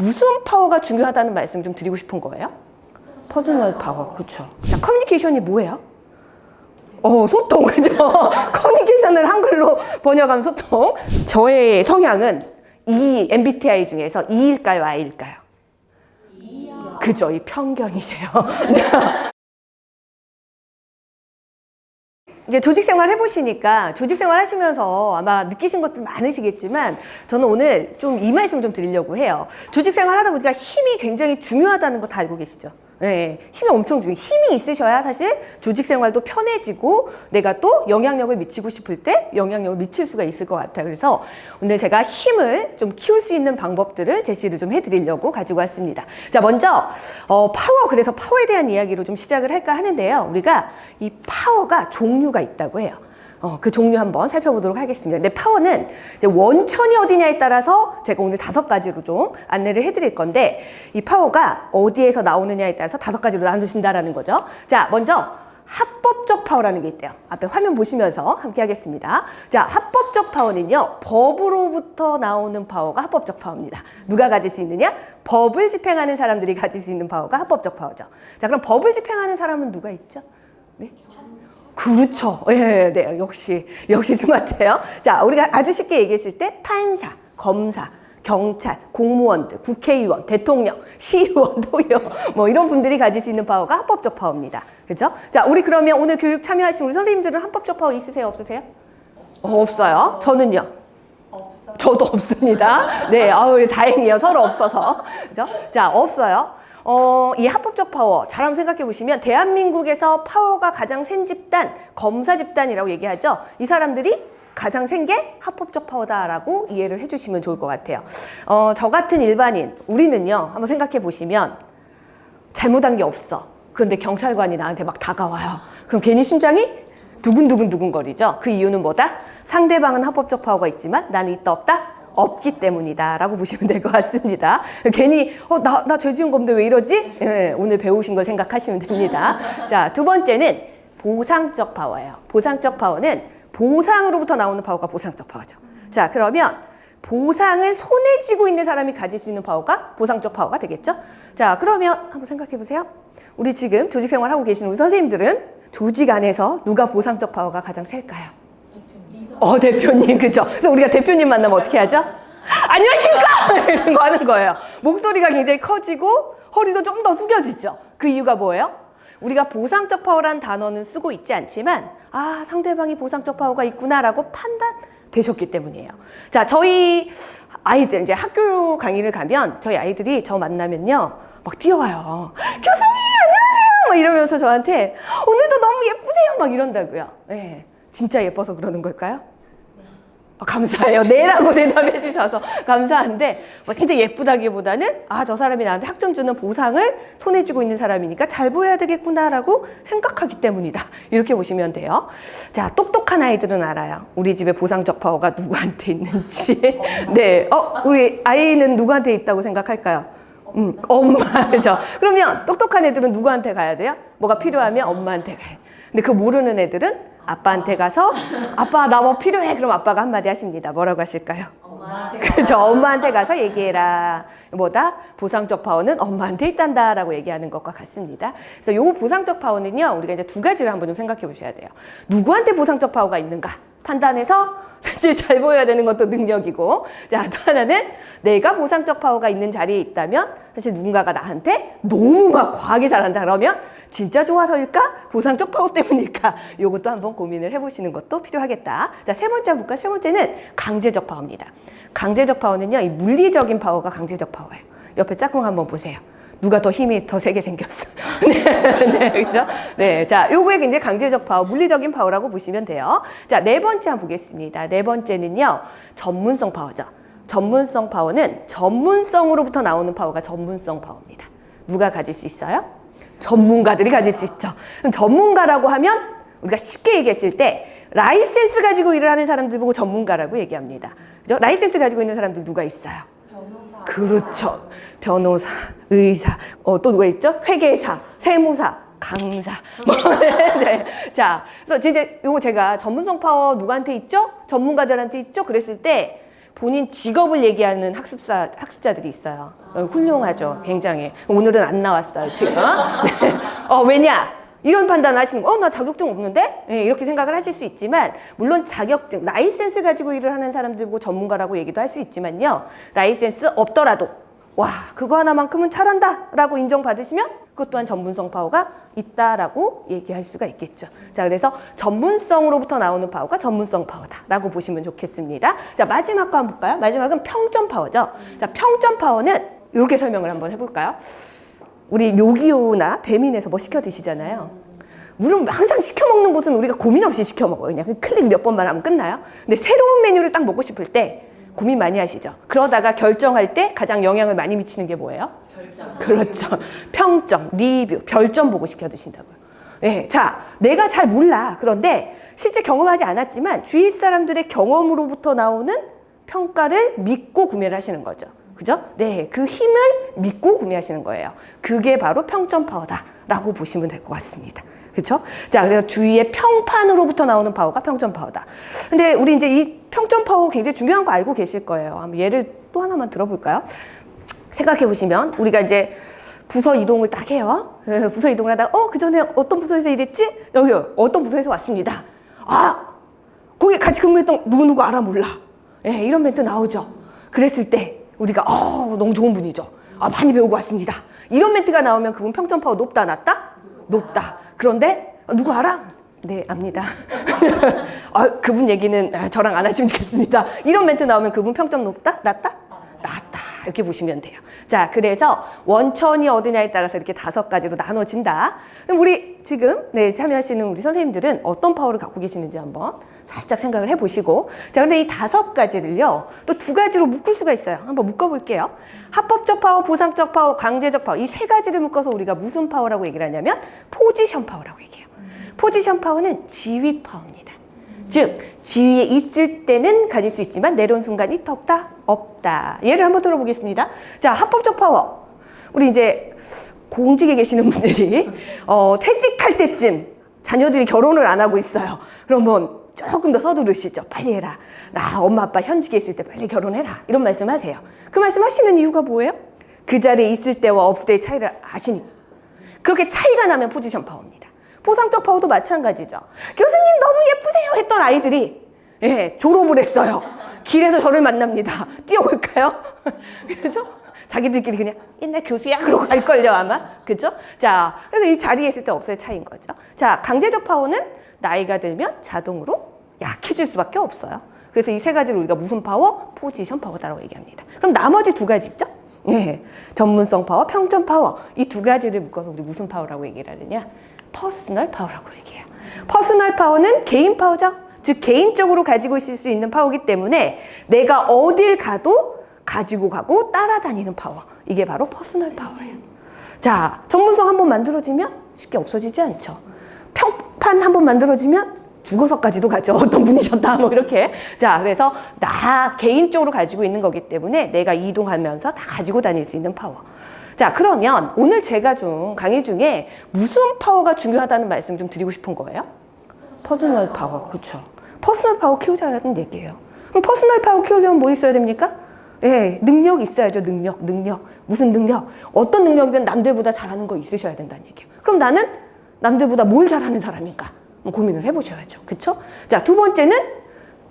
무슨 파워가 중요하다는 말씀 좀 드리고 싶은 거예요? 퍼스널 파워, 그렇죠. 자, 커뮤니케이션이 뭐예요? 어, 소통, 그죠? 커뮤니케이션을 한글로 번역하면 소통. 저의 성향은 이 MBTI 중에서 E일까요, I일까요? 그죠, 이 편견이세요. 이제 조직 생활 해보시니까 조직 생활 하시면서 아마 느끼신 것들 많으시겠지만 저는 오늘 좀 이 말씀 좀 드리려고 해요. 조직 생활 하다 보니까 힘이 굉장히 중요하다는 거 다 알고 계시죠? 네, 힘이 엄청 중요해요. 힘이 있으셔야 사실 조직 생활도 편해지고 내가 또 영향력을 미치고 싶을 때 영향력을 미칠 수가 있을 것 같아요. 그래서 오늘 제가 힘을 좀 키울 수 있는 방법들을 제시를 좀 해드리려고 가지고 왔습니다. 자, 먼저 어, 파워 그래서 파워에 대한 이야기로 좀 시작을 할까 하는데요. 우리가 이 파워가 종류가 있다고 해요. 어, 그 종류 한번 살펴보도록 하겠습니다. 근데 파워는 이제 원천이 어디냐에 따라서 제가 오늘 다섯 가지로 좀 안내를 해드릴 건데 이 파워가 어디에서 나오느냐에 따라서 다섯 가지로 나누신다라는 거죠. 자, 먼저 합법적 파워라는 게 있대요. 앞에 화면 보시면서 함께 하겠습니다. 자, 합법적 파워는요, 법으로부터 나오는 파워가 합법적 파워입니다. 누가 가질 수 있느냐? 법을 집행하는 사람들이 가질 수 있는 파워가 합법적 파워죠. 자, 그럼 법을 집행하는 사람은 누가 있죠? 네? 그렇죠. 예, 네, 역시, 역시 스마트해요. 자, 우리가 아주 쉽게 얘기했을 때 판사, 검사, 경찰, 공무원들, 국회의원, 대통령, 시의원, 도의원, 뭐 이런 분들이 가질 수 있는 파워가 합법적 파워입니다. 그죠? 자, 우리 그러면 오늘 교육 참여하신 우리 선생님들은 합법적 파워 있으세요? 없으세요? 어, 없어요. 저는요? 저도 없습니다. 네, 아우 다행이에요. 서로 없어서. 그죠? 자, 없어요. 어, 이 합법적 파워 잘 한번 생각해 보시면 대한민국에서 파워가 가장 센 집단, 검사 집단이라고 얘기하죠. 이 사람들이 가장 센 게 합법적 파워다라고 이해를 해 주시면 좋을 것 같아요. 어, 저 같은 일반인, 우리는요, 한번 생각해 보시면 잘못한 게 없어. 그런데 경찰관이 나한테 막 다가와요. 그럼 괜히 심장이 두근두근 두근거리죠. 그 이유는 뭐다? 상대방은 합법적 파워가 있지만 나는 있다 없다? 없기 때문이다. 라고 보시면 될 것 같습니다. 괜히, 어, 나, 나 죄 지은 건데 왜 이러지? 예, 오늘 배우신 걸 생각하시면 됩니다. 자, 두 번째는 보상적 파워예요. 보상적 파워는 보상으로부터 나오는 파워가 보상적 파워죠. 자, 그러면 보상을 손에 쥐고 있는 사람이 가질 수 있는 파워가 보상적 파워가 되겠죠? 자, 그러면 한번 생각해 보세요. 우리 지금 조직 생활 하고 계시는 우리 선생님들은 조직 안에서 누가 보상적 파워가 가장 셀까요? 어, 대표님, 그죠? 그래서 우리가 대표님 만나면 어떻게 하죠? 안녕하십니까! 이런 거 하는 거예요. 목소리가 굉장히 커지고 허리도 좀 더 숙여지죠. 그 이유가 뭐예요? 우리가 보상적 파워라는 단어는 쓰고 있지 않지만, 아, 상대방이 보상적 파워가 있구나라고 판단되셨기 때문이에요. 자, 저희 아이들, 이제 학교 강의를 가면 저희 아이들이 저 만나면요, 막 뛰어와요. 교수님! 막 이러면서 저한테 오늘도 너무 예쁘세요! 막 이런다고요. 네. 진짜 예뻐서 그러는 걸까요? 아, 감사해요. 네라고 대답해 주셔서 감사한데 뭐 진짜 예쁘다기보다는 아 저 사람이 나한테 학점 주는 보상을 손에 쥐고 있는 사람이니까 잘 보여야 되겠구나라고 생각하기 때문이다. 이렇게 보시면 돼요. 자 똑똑한 아이들은 알아요. 우리 집에 보상적 파워가 누구한테 있는지. 네, 어 우리 아이는 누구한테 있다고 생각할까요? 음, 엄마죠. 그러면 똑똑한 애들은 누구한테 가야 돼요? 뭐가 필요하면 엄마한테 가요. 근데 그 모르는 애들은 아빠한테 가서 아빠 나 뭐 필요해 그럼 아빠가 한마디 하십니다. 뭐라고 하실까요? 엄마한테 그죠 엄마한테 가서 얘기해라. 뭐다 보상적 파워는 엄마한테 있단다 라고 얘기하는 것과 같습니다. 그래서 요 보상적 파워는요 우리가 이제 두 가지를 한번 좀 생각해 보셔야 돼요. 누구한테 보상적 파워가 있는가? 판단해서 사실 잘 보여야 되는 것도 능력이고. 자 또 하나는 내가 보상적 파워가 있는 자리에 있다면 사실 누군가가 나한테 너무 막 과하게 잘한다 그러면 진짜 좋아서일까? 보상적 파워 때문일까? 요것도 한번 고민을 해보시는 것도 필요하겠다. 자 세 번째 볼까 세 번째는 강제적 파워입니다. 강제적 파워는요 이 물리적인 파워가 강제적 파워예요. 옆에 짝꿍 한번 보세요 누가 더 힘이 더 세게 생겼어. 네, 네, 그죠? 네, 자, 요거에 굉장히 강제적 파워, 물리적인 파워라고 보시면 돼요. 자, 네 번째 한번 보겠습니다. 네 번째는요, 전문성 파워죠. 전문성 파워는 전문성으로부터 나오는 파워가 전문성 파워입니다. 누가 가질 수 있어요? 전문가들이 가질 수 있죠. 전문가라고 하면 우리가 쉽게 얘기했을 때 라이센스 가지고 일을 하는 사람들 보고 전문가라고 얘기합니다. 그죠? 라이센스 가지고 있는 사람들 누가 있어요? 그렇죠. 변호사, 의사, 어, 또 누가 있죠? 회계사, 세무사, 강사. 뭐, 네, 네. 자, 그래서 진짜 요거 제가 전문성 파워 누구한테 있죠? 전문가들한테 있죠? 그랬을 때 본인 직업을 얘기하는 학습사 학습자들이 있어요. 어, 훌륭하죠, 굉장히. 오늘은 안 나왔어요 지금. 네. 어 왜냐? 이런 판단 하시는 거, 어, 나 자격증 없는데? 네, 이렇게 생각을 하실 수 있지만, 물론 자격증, 라이센스 가지고 일을 하는 사람들고 전문가라고 얘기도 할 수 있지만요, 라이센스 없더라도, 와, 그거 하나만큼은 잘한다! 라고 인정받으시면, 그것 또한 전문성 파워가 있다라고 얘기할 수가 있겠죠. 자, 그래서 전문성으로부터 나오는 파워가 전문성 파워다라고 보시면 좋겠습니다. 자, 마지막 거 한번 볼까요? 마지막은 평점 파워죠. 자, 평점 파워는 이렇게 설명을 한번 해볼까요? 우리 요기요나 배민에서 뭐 시켜 드시잖아요. 물론 항상 시켜 먹는 곳은 우리가 고민 없이 시켜 먹어요. 그냥 클릭 몇 번만 하면 끝나요. 근데 새로운 메뉴를 딱 먹고 싶을 때 고민 많이 하시죠. 그러다가 결정할 때 가장 영향을 많이 미치는 게 뭐예요? 별점. 그렇죠. 평점, 리뷰, 별점 보고 시켜 드신다고요. 네, 자, 내가 잘 몰라. 그런데 실제 경험하지 않았지만 주위 사람들의 경험으로부터 나오는 평가를 믿고 구매를 하시는 거죠. 그죠? 네, 그 힘을 믿고 구매하시는 거예요. 그게 바로 평점 파워다라고 보시면 될 것 같습니다. 그렇죠? 자, 그래서 주위의 평판으로부터 나오는 파워가 평점 파워다. 근데 우리 이제 이 평점 파워 굉장히 중요한 거 알고 계실 거예요. 한번 예를 또 하나만 들어볼까요? 생각해 보시면 우리가 이제 부서 이동을 딱 해요. 예, 부서 이동을 하다가 어, 그 전에 어떤 부서에서 일했지? 여기 어떤 부서에서 왔습니다. 아, 거기 같이 근무했던 누구누구 알아 몰라. 예, 이런 멘트 나오죠. 그랬을 때 우리가 어, 너무 좋은 분이죠. 아, 많이 배우고 왔습니다. 이런 멘트가 나오면 그분 평점 파워 높다 낮다? 높다. 그런데 어, 누구 알아? 네, 압니다. 아, 그분 얘기는 아, 저랑 안 하시면 좋겠습니다. 이런 멘트 나오면 그분 평점 높다? 낮다? 낮다. 이렇게 보시면 돼요. 자, 그래서 원천이 어디냐에 따라서 이렇게 다섯 가지로 나눠진다. 그럼 우리 지금 네, 참여하시는 우리 선생님들은 어떤 파워를 갖고 계시는지 한번 살짝 생각을 해 보시고. 자, 근데 이 다섯 가지를요, 또 두 가지로 묶을 수가 있어요. 한번 묶어 볼게요. 합법적 파워, 보상적 파워, 강제적 파워. 이 세 가지를 묶어서 우리가 무슨 파워라고 얘기를 하냐면 포지션 파워라고 얘기해요. 포지션 파워는 지위 파워입니다. 즉 지위에 있을 때는 가질 수 있지만 내려온 순간 있다 없다 없다 예를 한번 들어보겠습니다 자 합법적 파워 우리 이제 공직에 계시는 분들이 어, 퇴직할 때쯤 자녀들이 결혼을 안 하고 있어요 그러면 조금 더 서두르시죠 빨리 해라 나 엄마 아빠 현직에 있을 때 빨리 결혼해라 이런 말씀 하세요 그 말씀 하시는 이유가 뭐예요 그 자리에 있을 때와 없을 때의 차이를 아시니까 그렇게 차이가 나면 포지션 파워입니다. 보상적 파워도 마찬가지죠. 교수님 너무 예쁘세요 했던 아이들이 예, 졸업을 했어요. 길에서 저를 만납니다. 뛰어올까요? 그죠? 자기들끼리 그냥 옛날 교수야 그러고 갈걸요 아마 그죠? 자 그래서 이 자리에 있을 때 없어의 차이인 거죠. 자 강제적 파워는 나이가 들면 자동으로 약해질 수밖에 없어요. 그래서 이 세 가지를 우리가 무슨 파워? 포지션 파워다라고 얘기합니다. 그럼 나머지 두 가지 있죠? 네, 전문성 파워, 평점 파워 이 두 가지를 묶어서 우리 무슨 파워라고 얘기를 하느냐? 퍼스널 파워라고 얘기해요. 퍼스널 파워는 개인 파워죠. 즉 개인적으로 가지고 있을 수 있는 파워기 때문에 내가 어딜 가도 가지고 가고 따라다니는 파워. 이게 바로 퍼스널 파워예요. 자, 전문성 한번 만들어지면 쉽게 없어지지 않죠. 평판 한번 만들어지면 죽어서까지도 가죠. 어떤 분이셨다, 뭐 이렇게. 자, 그래서 나 개인적으로 가지고 있는 거기 때문에 내가 이동하면서 다 가지고 다닐 수 있는 파워. 자, 그러면 오늘 제가 좀 강의 중에 무슨 파워가 중요하다는 말씀 좀 드리고 싶은 거예요? 퍼스널 파워, 그렇죠. 퍼스널 파워 키우자는 얘기예요. 그럼 퍼스널 파워 키우려면 뭐 있어야 됩니까? 예, 능력 있어야죠. 능력, 능력. 무슨 능력? 어떤 능력이든 남들보다 잘하는 거 있으셔야 된다는 얘기예요. 그럼 나는 남들보다 뭘 잘하는 사람인가? 한번 고민을 해보셔야죠. 그쵸? 자, 두 번째는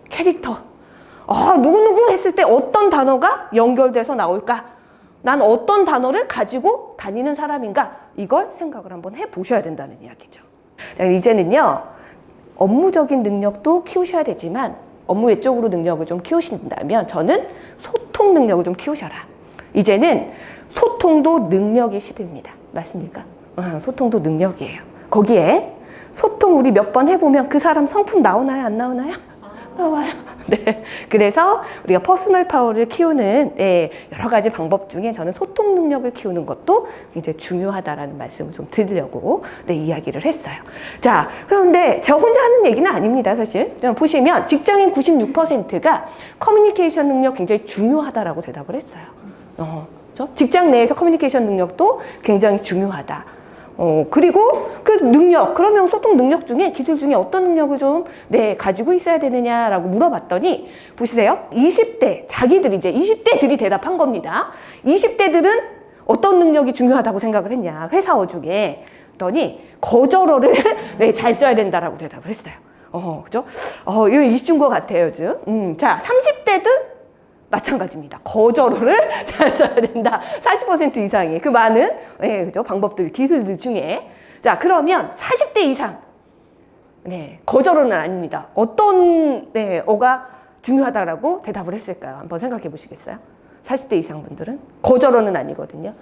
캐릭터. 아, 누구누구 했을 때 어떤 단어가 연결돼서 나올까? 난 어떤 단어를 가지고 다니는 사람인가? 이걸 생각을 한번 해보셔야 된다는 이야기죠. 자, 이제는요, 업무적인 능력도 키우셔야 되지만, 업무 외적으로 능력을 좀 키우신다면, 저는 소통 능력을 좀 키우셔라. 이제는 소통도 능력의 시대입니다. 맞습니까? 어, 소통도 능력이에요. 거기에 소통 우리 몇 번 해보면 그 사람 성품 나오나요? 안 나오나요? 나와요. 네. 그래서 우리가 퍼스널 파워를 키우는 네, 여러 가지 방법 중에 저는 소통 능력을 키우는 것도 굉장히 중요하다라는 말씀을 좀 드리려고 네, 이야기를 했어요. 자, 그런데 저 혼자 하는 얘기는 아닙니다, 사실. 보시면 직장인 96%가 커뮤니케이션 능력 굉장히 중요하다라고 대답을 했어요. 어, 그죠? 직장 내에서 커뮤니케이션 능력도 굉장히 중요하다. 어, 그리고 그그 능력, 그러면 소통 능력 중에 기술 중에 어떤 능력을 좀, 네, 가지고 있어야 되느냐라고 물어봤더니, 보세요. 20대, 자기들이 이제 20대들이 대답한 겁니다. 20대들은 어떤 능력이 중요하다고 생각을 했냐. 회사어 중에. 그랬더니, 거절어를 네, 잘 써야 된다라고 대답을 했어요. 어, 그죠? 어, 이거 이슈인 것 같아요, 요즘. 음, 자, 30대도 마찬가지입니다. 거절어를 잘 써야 된다. 40% 이상이. 그 많은, 예, 그죠? 방법들, 기술들 중에. 자, 그러면 40대 이상. 네, 거절어는 아닙니다. 어떤, 네, 어가 중요하다라고 대답을 했을까요? 한번 생각해 보시겠어요? 40대 이상 분들은? 거절어는 아니거든요.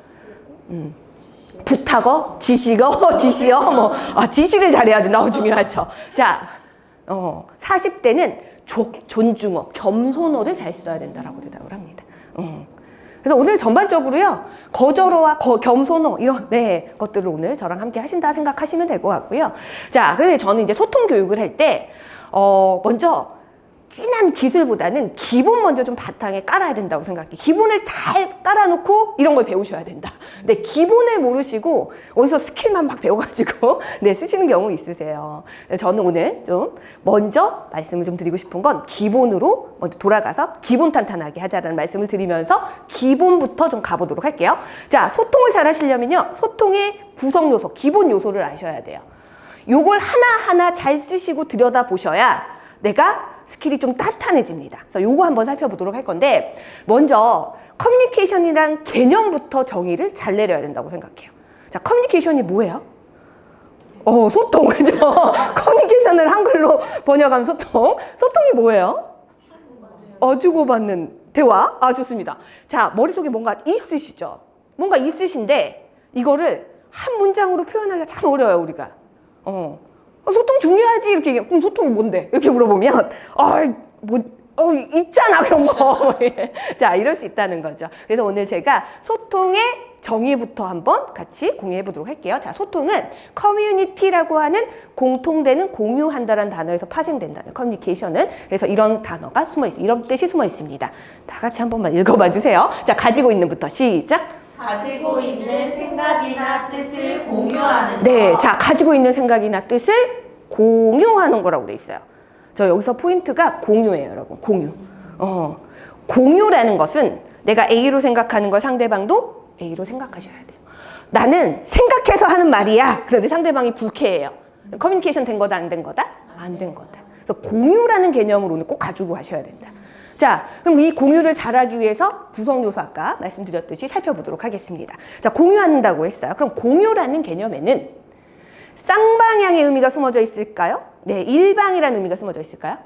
음. 부탁어, 지시어, 지시어, 뭐, 아, 지시를 잘해야 된다. 어, 중요하죠. 자, 어, 40대는 존중어, 겸손어를 잘 써야 된다라고 대답을 합니다. 음. 그래서 오늘 전반적으로요, 거절어와 거, 겸손어, 이런, 네, 것들을 오늘 저랑 함께 하신다 생각하시면 될 것 같고요. 자, 근데 저는 이제 소통 교육을 할 때, 어, 먼저, 진한 기술보다는 기본 먼저 좀 바탕에 깔아야 된다고 생각해. 기본을 잘 깔아놓고 이런 걸 배우셔야 된다. 근데 기본을 모르시고 어디서 스킬만 막 배워가지고 네 쓰시는 경우 있으세요. 저는 오늘 좀 먼저 말씀을 좀 드리고 싶은 건 기본으로 먼저 돌아가서 기본 탄탄하게 하자라는 말씀을 드리면서 기본부터 좀 가보도록 할게요. 자 소통을 잘 하시려면요 소통의 구성 요소, 기본 요소를 아셔야 돼요. 요걸 하나하나 잘 쓰시고 들여다 보셔야 내가 스킬이 좀 탄탄해집니다. 그래서 요거 한번 살펴보도록 할 건데 먼저 커뮤니케이션이란 개념부터 정의를 잘 내려야 된다고 생각해요. 자, 커뮤니케이션이 뭐예요? 어, 소통, 그죠? 커뮤니케이션을 한글로 번역하면 소통. 소통이 뭐예요? 어, 주고받는 대화? 아, 좋습니다. 자, 머릿속에 뭔가 있으시죠? 뭔가 있으신데, 이거를 한 문장으로 표현하기가 참 어려워요, 우리가. 어. 어, 소통 중요하지 이렇게 얘기해. 그럼 소통이 뭔데? 이렇게 물어보면 아뭐 어, 있잖아 그런 거. 자 이럴 수 있다는 거죠. 그래서 오늘 제가 소통의 정의부터 한번 같이 공유해 보도록 할게요. 자 소통은 커뮤니티라고 하는 공통되는 공유한다라는 단어에서 파생된다는 커뮤니케이션은 그래서 이런 단어가 숨어 있 이런 뜻이 숨어 있습니다. 다 같이 한 번만 읽어봐 주세요. 자 가지고 있는부터 시작. 가지고 있는 생각이나 뜻을 공유하는 네, 것. 자 가지고 있는 생각이나 뜻을 공유하는 거라고 돼 있어요. 저 여기서 포인트가 공유예요, 여러분. 공유. 어, 공유라는 것은 내가 A로 생각하는 걸 상대방도 A로 생각하셔야 돼요. 나는 생각해서 하는 말이야. 그런데 상대방이 불쾌해요. 커뮤니케이션 된 거다, 안 된 거다? 안 된 거다. 그래서 공유라는 개념으로 오늘 꼭 가지고 가셔야 된다. 자, 그럼 이 공유를 잘하기 위해서 구성 요소 아까 말씀드렸듯이 살펴보도록 하겠습니다. 자, 공유한다고 했어요. 그럼 공유라는 개념에는 쌍방향의 의미가 숨어져 있을까요? 네, 일방이라는 의미가 숨어져 있을까요?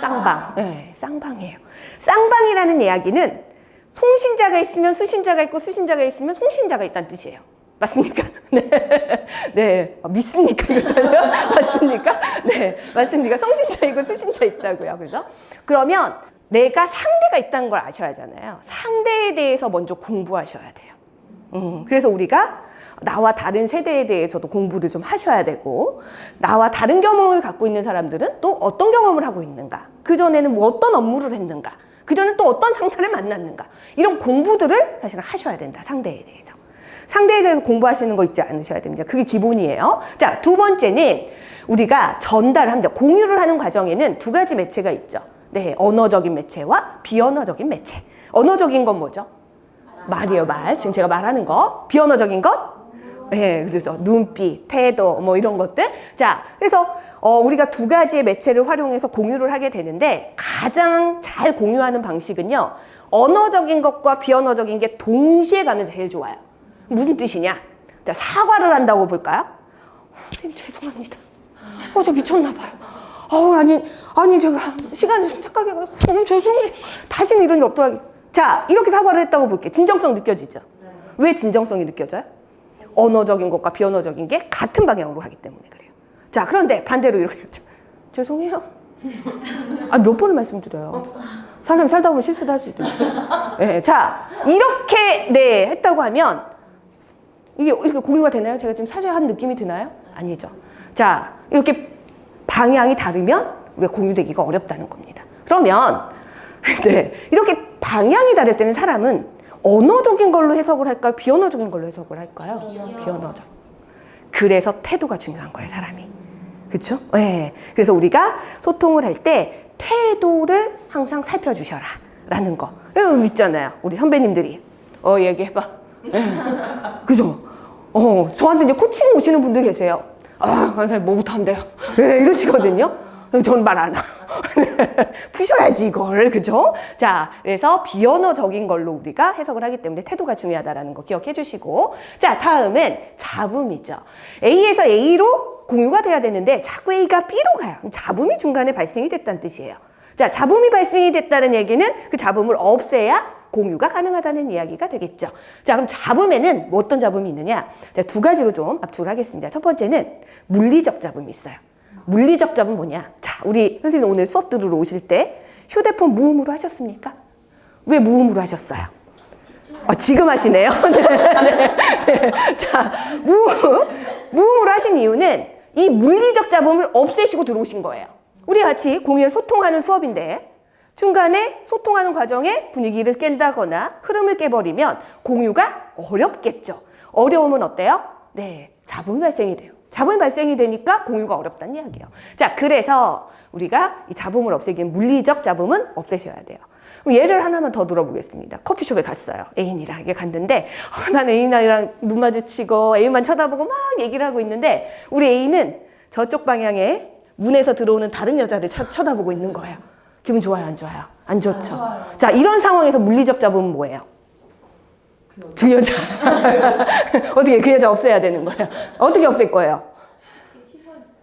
쌍방. 네, 쌍방이에요. 쌍방이라는 이야기는 송신자가 있으면 수신자가 있고 수신자가 있으면 송신자가 있다는 뜻이에요. 맞습니까? 네. 네. 아, 믿습니까? 이것도요? 맞습니까? 네. 맞습니까? 송신자 있고 수신자 있다고요. 그죠? 그러면 내가 상대가 있다는 걸 아셔야 하잖아요. 상대에 대해서 먼저 공부하셔야 돼요. 음, 그래서 우리가 나와 다른 세대에 대해서도 공부를 좀 하셔야 되고, 나와 다른 경험을 갖고 있는 사람들은 또 어떤 경험을 하고 있는가, 그전에는 뭐 어떤 업무를 했는가, 그전에는 또 어떤 상사를 만났는가, 이런 공부들을 사실은 하셔야 된다, 상대에 대해서. 상대에 대해서 공부하시는 거 있지 않으셔야 됩니다. 그게 기본이에요. 자, 두 번째는 우리가 전달을 합니다. 공유를 하는 과정에는 두 가지 매체가 있죠. 네, 언어적인 매체와 비언어적인 매체. 언어적인 건 뭐죠? 말이에요, 말. 지금 제가 말하는 거. 비언어적인 것? 네, 그렇죠. 눈빛, 태도, 뭐 이런 것들. 자, 그래서 어, 우리가 두 가지의 매체를 활용해서 공유를 하게 되는데 가장 잘 공유하는 방식은요. 언어적인 것과 비언어적인 게 동시에 가면 제일 좋아요. 무슨 뜻이냐? 자, 사과를 한다고 볼까요? 어, 선생님 죄송합니다. 어, 저 미쳤나 봐요. 어, 아니, 아니, 제가 시간을 좀 착각해가지고 너무 죄송해요. 다시는 이런 일 하겠 자, 이렇게 사과를 했다고 볼게요. 진정성 느껴지죠? 왜 진정성이 느껴져요? 언어적인 것과 비언어적인 게 같은 방향으로 가기 때문에 그래요. 자, 그런데 반대로 이렇게. 죄송해요. 아, 몇 번을 말씀드려요. 사람 살다 보면 실수도 할수 있죠. 네, 자, 이렇게, 네, 했다고 하면, 이게 이렇게 공유가 되나요? 제가 지금 사죄한 느낌이 드나요? 아니죠. 자, 이렇게 방향이 다르면 우리가 공유되기가 어렵다는 겁니다. 그러면, 네, 이렇게 방향이 다를 때는 사람은 언어적인 걸로 해석을 할까요? 비언어적인 걸로 해석을 할까요? 비언어적. 그래서 태도가 중요한 거예요, 사람이. 그쵸? 네. 그래서 우리가 소통을 할 때 태도를 항상 살펴주셔라. 라는 거. 이거 있잖아요. 우리 선배님들이. 어, 얘기해봐. 네. 그죠? 어, 저한테 이제 코칭 오시는 분들 계세요. 아, 강사님 뭐 못한대요. 네, 이러시거든요. 저는 말 안 하고. 푸셔야지, 이걸. 그죠? 자, 그래서 비언어적인 걸로 우리가 해석을 하기 때문에 태도가 중요하다라는 거 기억해 주시고. 자, 다음은 잡음이죠. A에서 A로 공유가 돼야 되는데 자꾸 A가 B로 가요. 잡음이 중간에 발생이 됐다는 뜻이에요. 자, 잡음이 발생이 됐다는 얘기는 그 잡음을 없애야 공유가 가능하다는 이야기가 되겠죠. 자, 그럼 잡음에는 뭐 어떤 잡음이 있느냐? 자, 두 가지로 좀 압축을 하겠습니다. 첫 번째는 물리적 잡음이 있어요. 물리적 잡음 뭐냐? 자, 우리 선생님 오늘 수업 들으러 오실 때 휴대폰 무음으로 하셨습니까? 왜 무음으로 하셨어요? 아, 지금 하시네요. 네, 네, 네. 자, 무음, 무음으로 하신 이유는 이 물리적 잡음을 없애시고 들어오신 거예요. 우리 같이 공유에 소통하는 수업인데 중간에 소통하는 과정에 분위기를 깬다거나 흐름을 깨버리면 공유가 어렵겠죠. 어려우면 어때요? 네, 잡음이 발생이 돼요. 잡음이 발생이 되니까 공유가 어렵다는 이야기예요. 자, 그래서 우리가 이 잡음을 없애기 위해 물리적 잡음은 없애셔야 돼요. 예를 하나만 더 들어보겠습니다. 커피숍에 갔어요. 애인이랑 이게 갔는데 어, 난 애인이랑 눈 마주치고 애인만 쳐다보고 막 얘기를 하고 있는데 우리 애인은 저쪽 방향에 문에서 들어오는 다른 여자를 쳐, 쳐다보고 있는 거예요. 기분 좋아요, 안 좋아요? 안 좋죠. 자, 이런 상황에서 물리적 잡음은 뭐예요? 그 여자. 어떻게 그 여자 없애야 되는 거예요? 어떻게 없앨 거예요?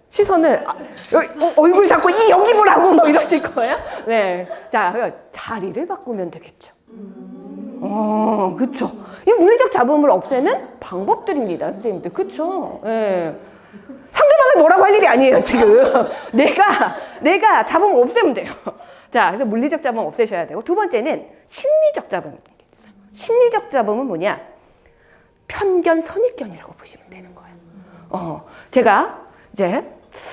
시선을 아, 어, 어, 얼굴 잡고 이 여기 보라고 뭐 이러실 거예요? 네, 자 그러니까 자리를 바꾸면 되겠죠. 어, 그렇죠. 이 물리적 잡음을 없애는 방법들입니다, 선생님들. 그렇죠. 예. 상대방을 뭐라고 할 일이 아니에요, 지금. 내가 내가 잡음 없애면 돼요. 자, 그래서 물리적 잡음 없애셔야 되고 두 번째는 심리적 잡음. 심리적 잡음은 뭐냐? 편견, 선입견이라고 보시면 되는 거예요. 어, 제가 이제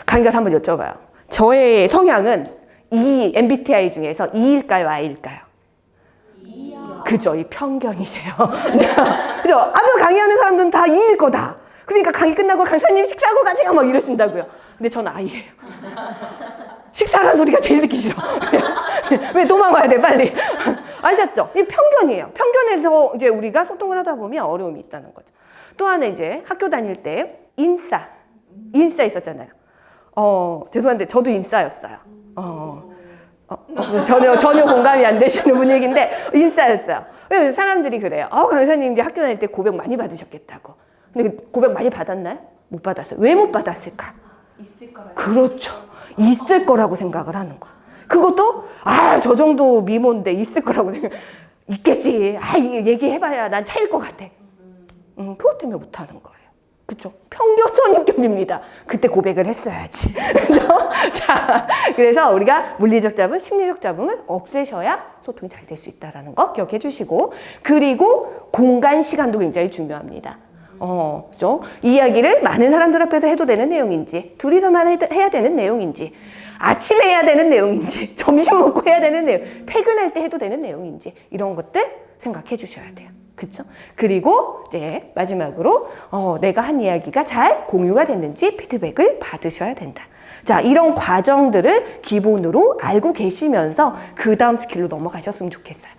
강의 가서 한번 여쭤봐요. 저의 성향은 이 MBTI 중에서 E일까요, I일까요? 그죠, 이 편견이세요. 그죠? 아무 강의하는 사람들은 다 E일 거다. 그러니까 강의 끝나고 강사님 식사하고 가세요, 막 이러신다고요. 근데 저는 I예요. 식사라는 소리가 제일 듣기 싫어. 왜 도망가야 돼, 빨리. 아셨죠? 이 편견이에요. 편견에서 이제 우리가 소통을 하다 보면 어려움이 있다는 거죠. 또 하나 이제 학교 다닐 때 인싸, 인싸 있었잖아요. 어, 죄송한데 저도 인싸였어요. 어, 어, 어, 전혀, 전혀 공감이 안 되시는 분위기인데 인싸였어요. 왜 사람들이 그래요. 어, 강사님 이제 학교 다닐 때 고백 많이 받으셨겠다고. 근데 그 고백 많이 받았나요? 못 받았어요. 왜 못 받았을까? 그렇죠. 있을 거라고 생각을 하는 거. 그것도 아 저 정도 미모인데 있을 거라고 생각. 있겠지. 아 이- 얘기해봐야 난 차일 것 같아. 음 그것 때문에 못 하는 거예요. 편견 선입견입니다. 그때 고백을 했어야지. 그죠? 자, 그래서 우리가 물리적 잡음, 심리적 잡음을 없애셔야 소통이 잘 될 수 있다라는 거 기억해 주시고 그리고 공간 시간도 굉장히 중요합니다. 어, 그죠? 이야기를 많은 사람들 앞에서 해도 되는 내용인지, 둘이서만 해- 해야 되는 내용인지, 아침에 해야 되는 내용인지, 점심 먹고 해야 되는 내용, 퇴근할 때 해도 되는 내용인지, 이런 것들 생각해 주셔야 돼요. 그쵸? 그리고 이제 마지막으로, 어, 내가 한 이야기가 잘 공유가 됐는지 피드백을 받으셔야 된다. 자, 이런 과정들을 기본으로 알고 계시면서 그 다음 스킬로 넘어가셨으면 좋겠어요.